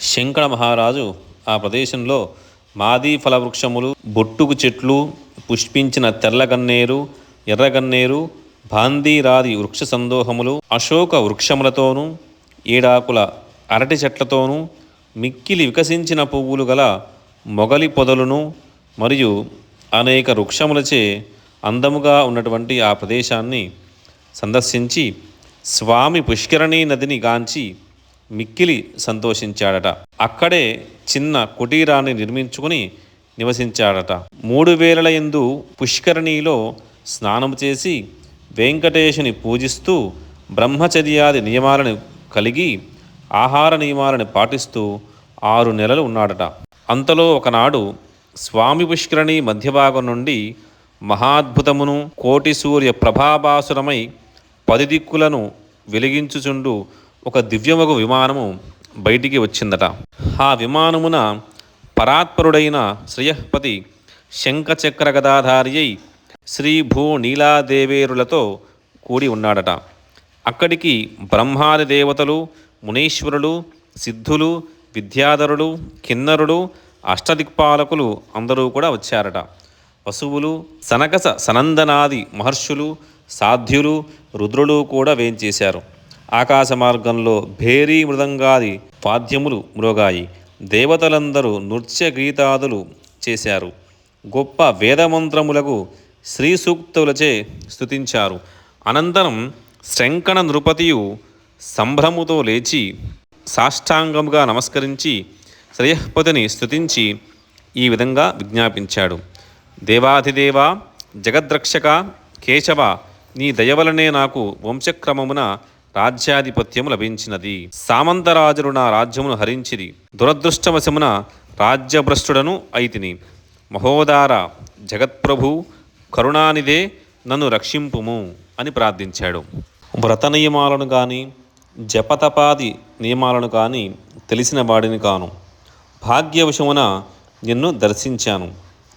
శంకర మహారాజు ఆ ప్రదేశంలో మాదీ ఫల వృక్షములు బొట్టుకు చెట్లు పుష్పించిన తెల్లగన్నేరు ఎర్రగన్నేరు భాందీరాది వృక్ష సందోహములు అశోక వృక్షములతోనూ ఏడాకుల అరటి చెట్లతోనూ మిక్కిలి వికసించిన పువ్వులు గల మొగలి పొదలను మరియు అనేక వృక్షములచే అందముగా ఉన్నటువంటి ఆ ప్రదేశాన్ని సందర్శించి స్వామి పుష్కరణీ నదిని గాంచి మిక్కిలి సంతోషించాడట. అక్కడే చిన్న కుటీరాన్ని నిర్మించుకుని నివసించాడట. మూడు వేలల ఎందు పుష్కరణిలో స్నానం చేసి వెంకటేశుని పూజిస్తూ బ్రహ్మచర్యాది నియమాలను కలిగి ఆహార నియమాలను పాటిస్తూ ఆరు నెలలు ఉన్నాడట. అంతలో ఒకనాడు స్వామి పుష్కరణి మధ్యభాగం నుండి మహాద్భుతమును కోటి సూర్య ప్రభాభాసురమై పది దిక్కులను వెలిగించుచుండు ఒక దివ్యమగు విమానము బయటికి వచ్చిందట. ఆ విమానమున పరాత్పరుడైన శ్రేయపతి శంఖచక్ర గదాధారి అయి శ్రీ భూ నీలాదేవేరులతో కూడి ఉన్నాడట. అక్కడికి బ్రహ్మాది దేవతలు మునీశ్వరులు సిద్ధులు విద్యాధరుడు కిన్నరుడు అష్టదిక్పాలకులు అందరూ కూడా వచ్చారట. వసువులు సనకస సనందనాది మహర్షులు సాధ్యులు రుద్రులు కూడా వేంచేశారు. ఆకాశ మార్గంలో భేరీ మృదంగాది వాద్యములు మ్రోగాయి. దేవతలందరూ నృత్య గీతాదులు చేశారు. గొప్ప వేదమంత్రములకు శ్రీ సూక్తులచే అనంతరం శంకణ నృపతియు సంభ్రముతో లేచి సాష్టాంగముగా నమస్కరించి శ్రేయపతిని స్తుతించి ఈ విధంగా విజ్ఞాపించాడు. దేవాధిదేవ జగద్రక్షక కేశవ నీ దయవలనే నాకు వంశక్రమమున రాజ్యాధిపత్యము లభించినది. సామంతరాజులు నా రాజ్యమును హరించిరి. దురదృష్టవశమున రాజ్యభ్రష్టుడను అయితిని. మహోదార జగత్ప్రభు కరుణానిదే నన్ను రక్షింపుము అని ప్రార్థించాడు. వ్రత నియమాలను కానీ జపతపాది నియమాలను కానీ తెలిసిన వాడిని కాను భాగ్యవశమున నిన్ను దర్శించాను.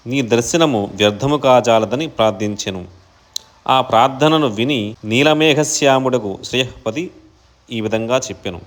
నీ దర్శనము వ్యర్థము కాజాలదని ప్రార్థించెను. ఆ ప్రార్థనను విని నీలమేఘశ్యాముడకు శ్రేయపతి ఈ విధంగా చెప్పెను.